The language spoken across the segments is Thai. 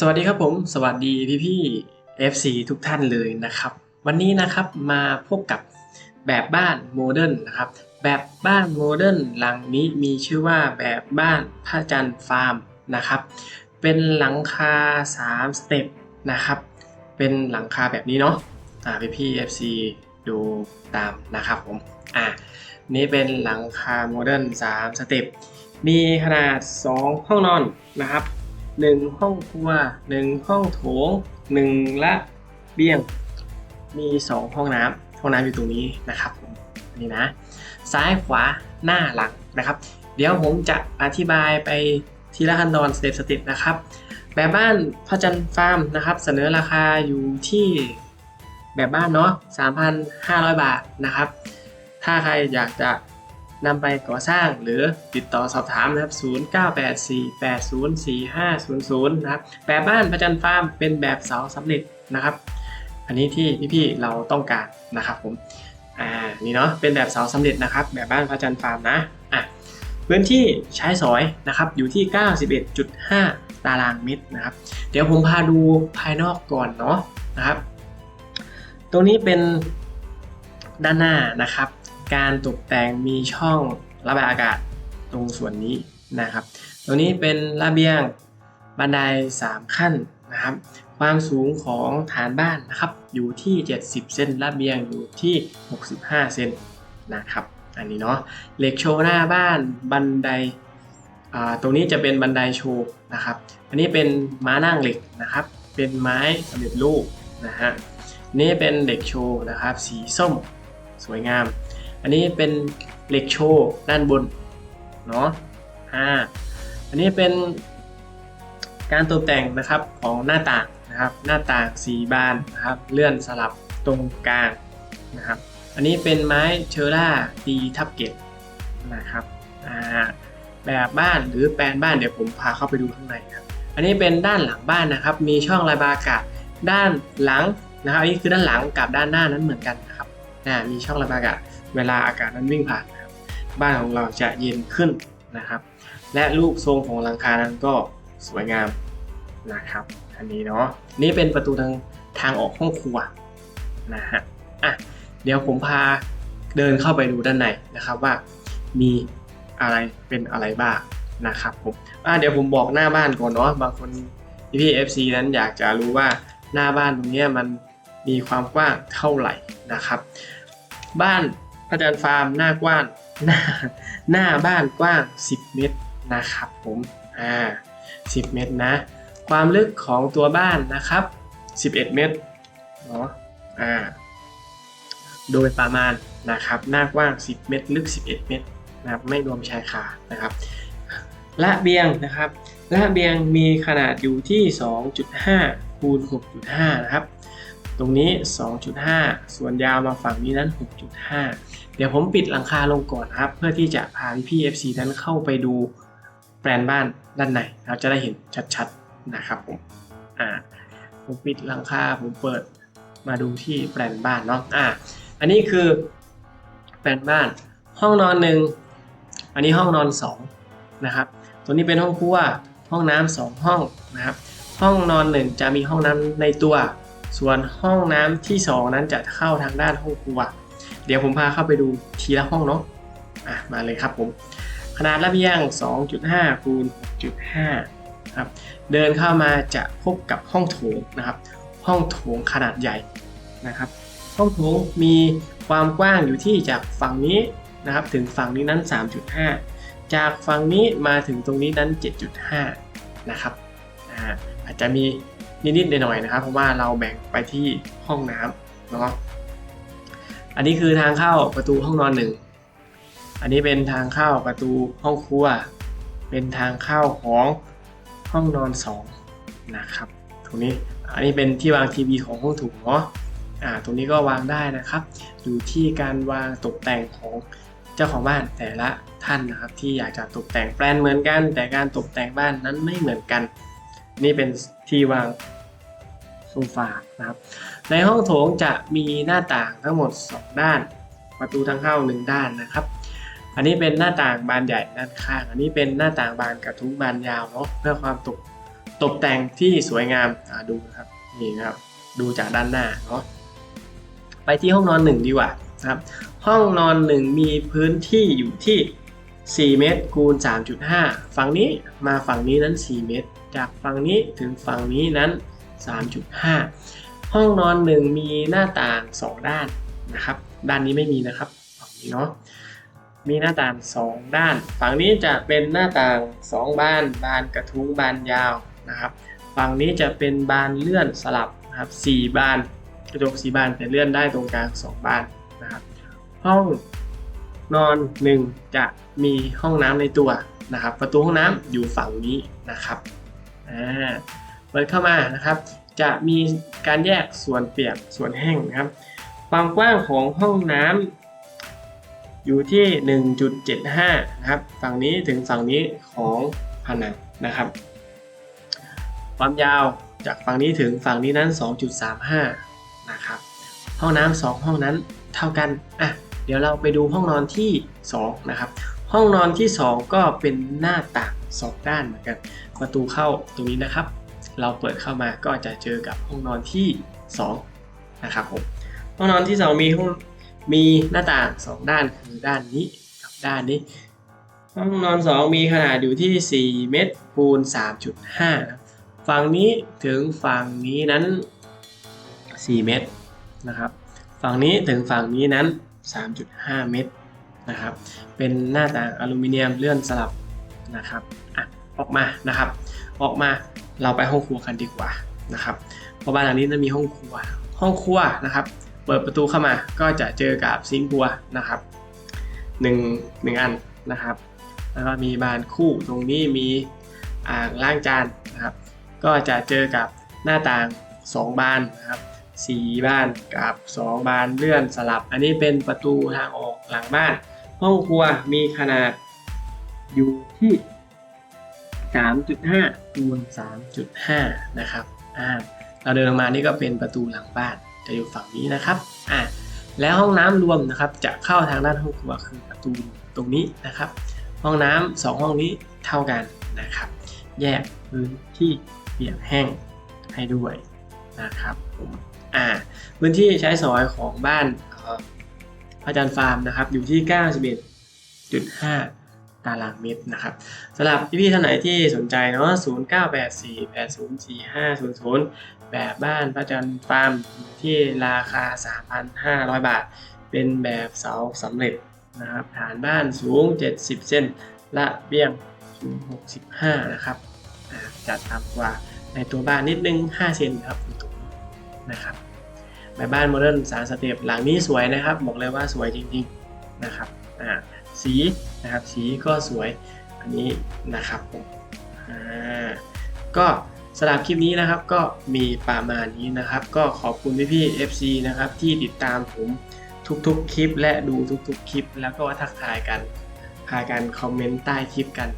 สวัสดีครับผมสวัสดีพี่พี่ FC ทุกท่านเลยนะครับ วันนี้นะครับมาพบกับแบบบ้านโมเดิร์นนะครับ แบบบ้านโมเดิร์นหลังนี้มีชื่อว่าแบบบ้านพระจันทร์ฟาร์มนะครับ เป็นหลังคา 3 สเต็ปนะครับ เป็นหลังคาแบบนี้เนาะอ่าพี่พี่ FC ดูตามนะครับผมอ่านี่เป็นหลังคาโมเดิร์น3สเต็ปมีขนาด 2 ห้องนอนนะครับ หนึ่งห้องครัวหนึ่งห้องโถงหนึ่งละเบียง มีสองห้องน้ำห้องน้ำอยู่ตรงนี้นะครับนี่นะ ซ้ายขวาหน้าหลังนะครับ เดี๋ยวผมจะอธิบายไปทีละขั้นตอนสเต็ปสเต็ปนะครับ แบบบ้านพระจันทร์ฟาร์มนะครับ เสนอราคาอยู่ที่แบบบ้านเนาะ3,500 บาทนะครับ ถ้าใครอยากจะ นำไปก่อสร้างหรือติดต่อสอบถามนะครับ 0984804500 นะครับ แบบบ้านประจันฟาร์มเป็นแบบเสาสำเร็จนะครับ อันนี้ที่พี่ๆเราต้องการนะครับผม อ่า นี่เนาะ เป็นแบบเสาสำเร็จนะครับ แบบบ้านพระจันทร์ฟาร์มนะ อะ พื้นที่ใช้สอยนะครับ อยู่ที่ 91.5 ตารางเมตรนะครับ เดี๋ยวผมพาดูภายนอกก่อนเนาะนะครับ ตรงนี้เป็นด้านหน้านะครับ การตกแต่งมีช่องระบายอากาศตรงส่วนนี้นะครับ ตรงนี้เป็นระเบียงบันได 3 ขั้นนะครับ ความสูงของฐานบ้านนะครับ อยู่ที่ 70 เซนระเบียงอยู่ที่ 65 เซนนะครับ อันนี้เนาะเหล็กโชว์หน้าบ้านบันไดอ่าตรงนี้จะเป็นบันไดโชว์นะครับ อันนี้เป็นม้านั่งเหล็กนะครับ เป็นไม้สำเร็จรูปนะฮะ นี่เป็นเหล็กโชว์นะครับ สีส้มสวยงาม อันนี้เป็นเหล็กโชว์ด้านบนเนาะอ่าอันนี้เป็นการตกแต่งนะครับของหน้าต่างนะครับ หน้าต่างสีบานนะครับ เลื่อนสลับตรงกลางนะครับ อันนี้เป็นไม้เชอร่าตีทับเก็บนะครับอ่าแบบบ้านหรือแปลนบ้านเดี๋ยวผมพาเข้าไปดูข้างในครับ อันนี้เป็นด้านหลังบ้านนะครับ มีช่องระบายอากาศด้านหลังนะครับอันนี้คือด้านหลังกับด้านหน้านั้นเหมือนกันนะครับอ่ามีช่องระบายอากาศ เวลาอากาศนั้นวิ่งผ่านนะครับบ้านของเราจะเย็นขึ้นนะครับ และรูปทรงของหลังคานั้นก็สวยงามนะครับ อันนี้เนาะนี่เป็นประตูทางทางออกห้องครัวนะฮะอะเดี๋ยวผมพาเดินเข้าไปดูด้านในนะครับว่ามีอะไรเป็นอะไรบ้างนะครับผมอะเดี๋ยวผมบอกหน้าบ้านก่อนเนาะบางคนพี่เอฟซีนั้นอยากจะรู้ว่าหน้าบ้านตรงนี้มันมีความกว้างเท่าไหร่นะครับ บ้าน พระจันทร์ฟาร์มหน้ากว้างหน้าหน้าบ้านกว้าง 10 เมตรนะครับผมอ่า10 เมตรนะ ความลึกของตัวบ้านนะครับ 11 เมตรเนาะอ่าโดยประมาณนะครับหน้ากว้าง 10 เมตร ลึก 11 เมตรนะครับไม่รวมชายคานะครับระเบียงนะครับระเบียงมีขนาดอยู่ที่ 2.5คูณ6.5 นะครับ ตรงนี้ 2.5 ส่วนยาวมาฝั่งนี้นั้น 6.5 เดี๋ยวผมปิดหลังคาลงก่อนครับ เพื่อที่จะพาพี่ๆ FC นั้นเข้าไปดูแปลนบ้านด้านในเราจะได้เห็นชัดๆนะครับผมอ่าผมปิดหลังคาผมเปิดมาดูที่แปลนบ้านเนาะอ่าอันนี้คือแปลนบ้าน ห้องนอนหนึ่งอันนี้ห้องนอนสองนะครับตัวนี้เป็นห้องครัวห้องน้ำสองห้องนะครับ ห้องนอนหนึ่งจะมีห้องน้ำในตัว ส่วนห้องน้ำที่ 2 นั้นจะเข้าทางด้านห้องครัว เดี๋ยวผมพาเข้าไปดูทีละห้องเนาะอะมาเลยครับผม ขนาดระเบียง 2.5คูณ6.5ครับเดินเข้ามาจะพบกับห้องโถงนะครับ ห้องโถงขนาดใหญ่นะครับ ห้องโถงมีความกว้างอยู่ที่จากฝั่งนี้นะครับ ถึงฝั่งนี้นั้น 3.5 จากฝั่งนี้มาถึงตรงนี้นั้น 7.5 นะครับอ่าอาจจะมี นิดๆหน่อยๆนะครับ เพราะว่าเราแบ่งไปที่ห้องน้ำเนาะอันนี้คือทางเข้าประตูห้องนอนหนึ่งอันนี้เป็นทางเข้าประตูห้องครัว เป็นทางเข้าของห้องนอนสองนะครับตรงนี้อันนี้เป็นที่วางทีวีของห้องถูกเนาะอ่าตรงนี้ก็วางได้นะครับ อยู่ที่การวางตกแต่งของเจ้าของบ้านแต่ละท่านนะครับ ที่อยากจะตกแต่งแปลนเหมือนกัน แต่การตกแต่งบ้านนั้นไม่เหมือนกัน นี่เป็นที่วางโซฟานะครับ ในห้องโถงจะมีหน้าต่างทั้งหมด 2 ด้าน ประตูทางเข้า 1 ด้านนะครับ อันนี้เป็นหน้าต่างบานใหญ่ด้านข้าง อันนี้เป็นหน้าต่างบานกระทุ้งบานยาวเนาะเพื่อความตกตกแต่งที่สวยงามอ่าดูนะครับนี่นะครับดูจากด้านหน้าเนาะไปที่ห้องนอนหนึ่งดีกว่านะครับ ห้องนอนหนึ่งมีพื้นที่อยู่ที่ 4 เมตรคูณ3.5 ฝั่งนี้มาฝั่งนี้นั้น 4 เมตร จากฝั่งนี้ถึงฝั่งนี้นั้น 3.5 ห้องนอนหนึ่งมีหน้าต่าง 2 ด้านนะครับ ด้านนี้ไม่มีนะครับฝั่งนี้เนาะมีหน้าต่าง 2 ด้าน ฝั่งนี้จะเป็นหน้าต่าง 2 บาน บานกระทุ้งบานยาวนะครับ ฝั่งนี้จะเป็นบานเลื่อนสลับนะครับ4บานกระจกสีบานแต่เลื่อนได้ตรงกลาง 2 บานนะครับ ห้องนอน 1 จะมีห้องน้ำในตัวนะครับ ประตูห้องน้ำอยู่ฝั่งนี้นะครับ อ่าเปิดเข้ามานะครับ จะมีการแยกส่วนเปียกส่วนแห้งนะครับ ความกว้างของห้องน้ำอยู่ที่ 1.75 นะครับ ฝั่งนี้ถึงฝั่งนี้ของผนังนะครับ ความยาวจากฝั่งนี้ถึงฝั่งนี้นั้น 2.35 นะครับ ห้องน้ำสองห้องนั้นเท่ากันอะเดี๋ยวเราไปดูห้องนอนที่ 2 นะครับ ห้องนอนที่ 2 ก็เป็นหน้าต่าง สองด้านเหมือนกันประตูเข้าตรงนี้นะครับ เราเปิดเข้ามาก็จะเจอกับห้องนอนที่ 2 นะครับผมห้องนอนที่ 2 มีห้องมีหน้าต่าง 2 ด้านคือด้านนี้กับด้านนี้ ห้องนอน 2 มีขนาดอยู่ที่ 4 เมตรคูณ3.5 ฝั่งนี้ถึงฝั่งนี้นั้น 4 เมตรนะครับ ฝั่งนี้ถึงฝั่งนี้นั้น 3.5 เมตรนะครับ เป็นหน้าต่างอลูมิเนียมเลื่อนสลับ นะครับอะออกมานะครับ ออกมาเราไปห้องครัวกันดีกว่านะครับเพราะบ้านหลังนี้จะมีห้องครัว ห้องครัวนะครับ เปิดประตูเข้ามาก็จะเจอกับซิงค์ครัวนะครับหนึ่งหนึ่งอันนะครับ แล้วก็มีบานคู่ตรงนี้มีอ่างล้างจานนะครับ ก็จะเจอกับหน้าต่าง 2 บานนะครับ4บ้านกับ 2 บานเลื่อนสลับ อันนี้เป็นประตูทางออกหลังบ้าน ห้องครัวมีขนาด อยู่ที่ 3.5คูณ3.5 นะครับอ่าเราเดินออกมานี่ก็เป็นประตูหลังบ้าน จะอยู่ฝั่งนี้นะครับอ่าแล้วห้องน้ำรวมนะครับจะเข้าทางด้านห้องครัวคือประตูตรงนี้นะครับ ห้องน้ำสองห้องนี้เท่ากันนะครับ แยกพื้นที่เปียกแห้งให้ด้วยนะครับผมอ่าพื้นที่ใช้สอยของบ้านอ่อพระจันทร์ฟาร์มนะครับ อยู่ที่ 91.5 ตารางเมตรนะครับสำหรับพี่ๆท่านไหนที่สนใจเนาะ0984804500 แบบบ้านพระจันทร์ฟาร์มที่ราคา 3,500 บาท เป็นแบบเสาสำเร็จนะครับฐานบ้านสูง 70 เซนและเบี้ยงสูง 65 นะครับจะต่ำกว่าในตัวบ้านนิดนึง 5 เซนครับตรงนี้นะครับแบบบ้านโมเดิร์นสามสเต็ปหลังนี้สวยนะครับ บอกเลยว่าสวยจริงๆนะครับอ่า สีนะครับสีก็สวยอันนี้นะครับผมก็สำหรับคลิปนี้นะครับก็มีประมาณนี้นะครับ ก็ขอบคุณพี่ๆ FC นะครับที่ติดตามผมทุกๆคลิป และดูทุกๆคลิป แล้วก็ทักทายกันพากันคอมเมนต์ใต้คลิปกัน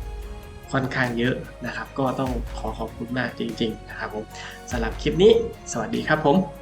ค่อนข้างเยอะนะครับ ก็ต้องขอขอบคุณมากจริง ๆ นะครับผมสำหรับคลิปนี้ สวัสดีครับผม